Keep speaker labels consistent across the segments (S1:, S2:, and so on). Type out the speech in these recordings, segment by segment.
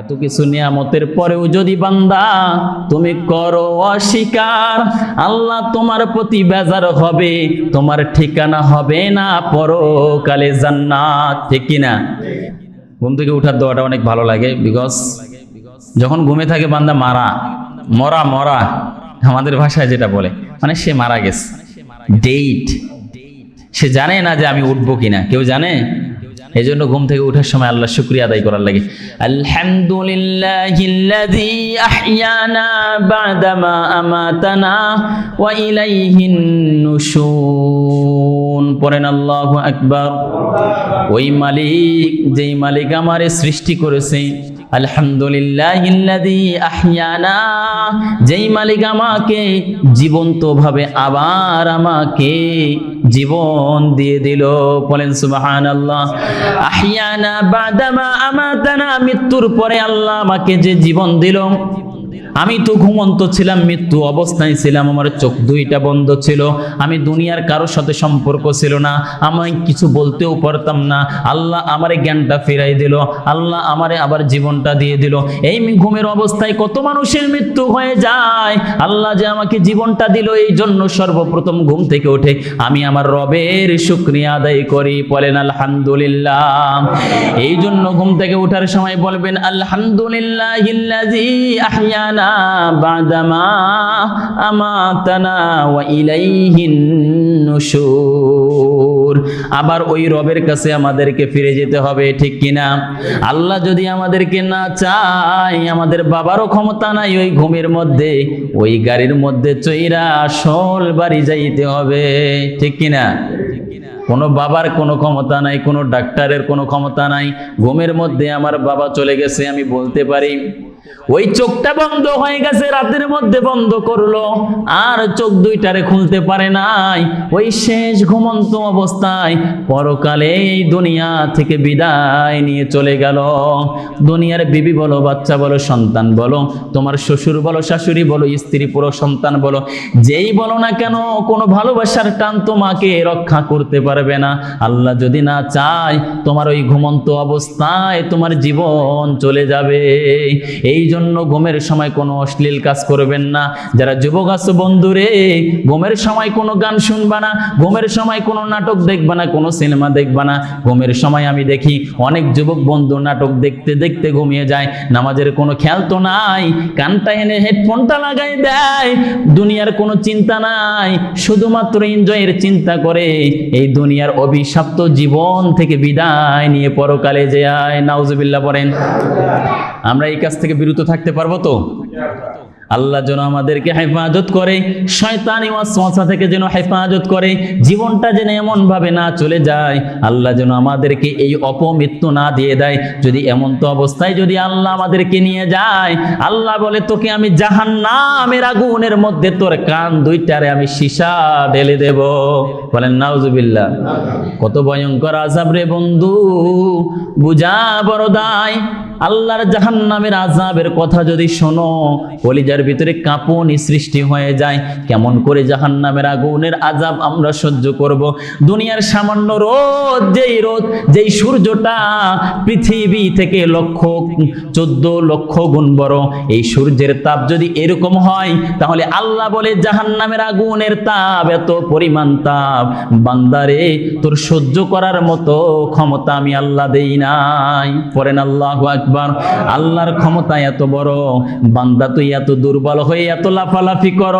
S1: এত কিছু নিয়ামতের পরেও যদি বান্দা তুমি করো অস্বীকার, আল্লাহ তোমার প্রতি বেজার হবে, তোমার ঠিকানা হবে না পরকালে জান্নাত, ঠিক কিনা? ঘুম থেকে উঠার দোয়াটা অনেক ভালো লাগে বিকজ যখন ঘুমে থাকে বান্দা মারা, মরা মরা, আমাদের ভাষায় যেটা বলে মানে সে মারা গেছে। ডেট সে জানে না যে আমি উঠবো কিনা, কেউ জানে? এই জন্য ঘুম থেকে ওঠার সময় আল্লাহ শুক্রিয়া আদায় করার লাগে। পড়েন আল্লাহু আকবার। ওই মালিক যেই মালিক আমারে সৃষ্টি করেছে আলহামদুলিল্লাহিল্লাযী আহিয়ানা। যেই মালিক আমাকে জীবন্তভাবে আবার আমাকে জীবন দিয়ে দিল, বলেন সুবাহান আল্লাহ আহিয়ানা বাদামা আমাতানা, মৃত্যুর পরে আল্লাহ আমাকে যে জীবন দিল আমি তো ঘুমন্ত ছিলাম, মৃত্যু অবস্থায় ছিলাম, আমার চোখ দুইটা বন্ধ ছিল। আমি দুনিয়ার কারোর সাথে সম্পর্ক ছিল না, আমি কিছু বলতেও পারতাম না। আল্লাহ আমারে জ্ঞানটা ফিরাই দিল, আল্লাহ আমারে আবার জীবনটা দিয়ে দিল। এই ঘুমের অবস্থায় কত মানুষের মৃত্যু হয়ে যায়। আল্লাহ যে আমাকে জীবনটা দিল, এই জন্য সর্বপ্রথম ঘুম থেকে উঠে আমি আমার রবের শুক্রিয়া আদায় করি, বলেন আলহামদুলিল্লাহ। এই জন্য ঘুম থেকে ওঠার সময় বলবেন আলহামদুলিল্লাহ আহয়ানা ইলাইহিন আবার ওই রবের কাছে আমাদেরকে ফিরে যেতে হবে, ঠিক কিনা? আল্লাহ যদি আমাদেরকে না চায়, আমাদের বাবারও ক্ষমতা নাই ওই ঘুমের মধ্যে, ওই গাড়ির মধ্যে চৈরা আসল বাড়ি যাইতে হবে, ঠিক কিনা? কোনো বাবার কোনো ক্ষমতা নাই, কোনো ডাক্তারের কোনো ক্ষমতা নাই। ঘুমের মধ্যে আমার বাবা চলে গেছে, আমি বলতে পারি। ওই চোখটা বন্ধ হয়ে গেছে, রাতের মধ্যে বন্ধ করল, আর চোখ দুইটারে খুলতে পারে নাই। ওই শেষ ঘুমন্ত অবস্থায় পরকালে এই দুনিয়া থেকে বিদায় নিয়ে চলে গেল। দুনিয়ার বিবি বলো, বাচ্চা বলো, সন্তান বলো, তোমার শ্বশুর বলো, শাশুড়ি বলো, স্ত্রী পুরো সন্তান বলো, যেই বলো না কেন, কোনো ভালোবাসার টান তোমাকে রক্ষা করতে পারবে না। আল্লাহ যদি না চায়, তোমার ওই ঘুমন্ত অবস্থায় তোমার জীবন চলে যাবে। এই জন্য ঘুমের সময় কোনো অশ্লীল কাজ করবেন না। যারা যুবক আছো বন্ধুরে, ঘুমের সময় কোনো গান শুনবা না, ঘুমের সময় কোনো নাটক দেখবা না, কোনো সিনেমা দেখবা না। ঘুমের সময় আমি দেখি অনেক যুবক বন্ধু নাটক দেখতে দেখতে ঘুমিয়ে যায়। নামাজের কোনো খেয়াল তো নাই, কানটা এনে হেডফোনটা লাগাই দেয়। দুনিয়ার কোনো চিন্তা নাই, শুধুমাত্র এনজয়ের চিন্তা করে। এই দুনিয়ার অভিশপ্ত জীবন থেকে বিদায় নিয়ে পরকালে যে আয়, নাউজুবিল্লাহ পড়েন আমরা এই কাজ থেকে বিরত থাকতে পারব তো? আল্লাহ যেন আমাদেরকে হেফাজত করে, শয়তানি ওয়াসওয়াসা থেকে যেন হেফাজত করে, জীবনটা যেন এমন ভাবে না চলে যায়, আল্লাহ যেন আমাদেরকে এই অপমৃত্যু না দিয়ে দেয়। যদি এমন তো অবস্থায় যদি আল্লাহ আমাদেরকে নিয়ে যায়, আল্লাহ বলে, তোকে আমি জাহান্নামের আগুনের মধ্যে তোর কান দুইটারে আমি সীসা ঢেলে দেব। বলেন, নাউজুবিল্লাহ, কত ভয়ঙ্কর আজাব রে বন্ধু, বুঝা বড় দায়। আল্লাহর জাহান্নামের আজাবের কথা যদি শোনো, কলিজার ভিতরে কাঁপুনি সৃষ্টি হয়ে যায়। কেমন করে জাহান্নামের আগুনের আজাব আমরা সহ্য করব? দুনিয়ার সামান্য রোদ, যেই রোদ, যেই সূর্যটা পৃথিবী থেকে লক্ষ, চোদ্দ লক্ষ গুণ বড়। এই সূর্যের তাপ যদি এরকম হয়, তাহলে আল্লাহ বলে, জাহান্নামের আগুনের তাপ, এত পরিমাণ তাপ। বান্দারে, তোর সহ্য করার মতো ক্ষমতা আমি আল্লাহ দেই নাই। পড়েন আল্লাহ আকবার। আল্লাহর ক্ষমতা এত বড়, বান্দা তুই এত দুর্বল হয়ে এত লাফালাফি কর।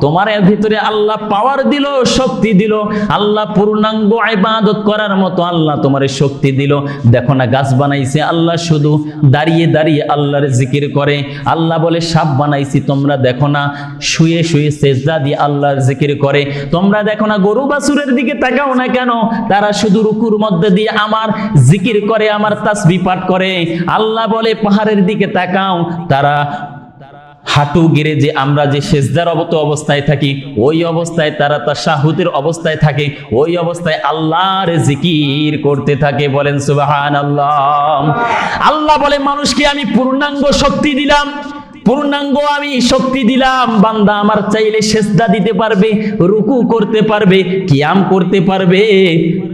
S1: তোমার ভিতরে আল্লাহ পাওয়ার দিল, শক্তি দিল। আল্লাহ পূর্ণাঙ্গ ইবাদত করার মতো আল্লাহ তোমার শক্তি দিল। দেখো না, গাছ বানাইছে আল্লাহ শুধু। দাঁড়িয়ে দাঁড়িয়ে আল্লাহর জিকির করে। আল্লাহ বলে, সাপ বানাইছি, তোমরা দেখো না। শুয়ে শুয়ে সেজদা দিয়ে আল্লাহর জিকির করে। তোমরা দেখো না, গরু বাছুরের দিকে তাকাও না কেন? তারা শুধু রুকুর মধ্যে দিয়ে আমার জিকির করে, আমার তাসবি পাঠ করে। আল্লাহ বলে, পাহাড়ের দিকে তাকাও। তারা হাঁটু গিরে যে আমরা যে সেজদার অবত অবস্থায় থাকি, ওই অবস্থায় তারা তার শাহুতের অবস্থায় থাকে, ওই অবস্থায় আল্লাহর জিকির করতে থাকে, বলেন সুবাহান আল্লাহ আল্লাহ বলে, মানুষকে আমি পূর্ণাঙ্গ শক্তি দিলাম। পূর্ণাঙ্গ আমি শক্তি দিলাম, বান্দা আমার চাইলে সেজদা দিতে পারবে, রুকু করতে পারবে, কিয়াম করতে পারবে,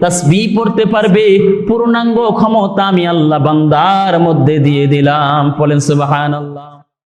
S1: তাসবি পড়তে পারবে, পূর্ণাঙ্গ ক্ষমতা আমি আল্লাহ বান্দার মধ্যে দিয়ে দিলাম, বলেন সুবহানাল্লাহ।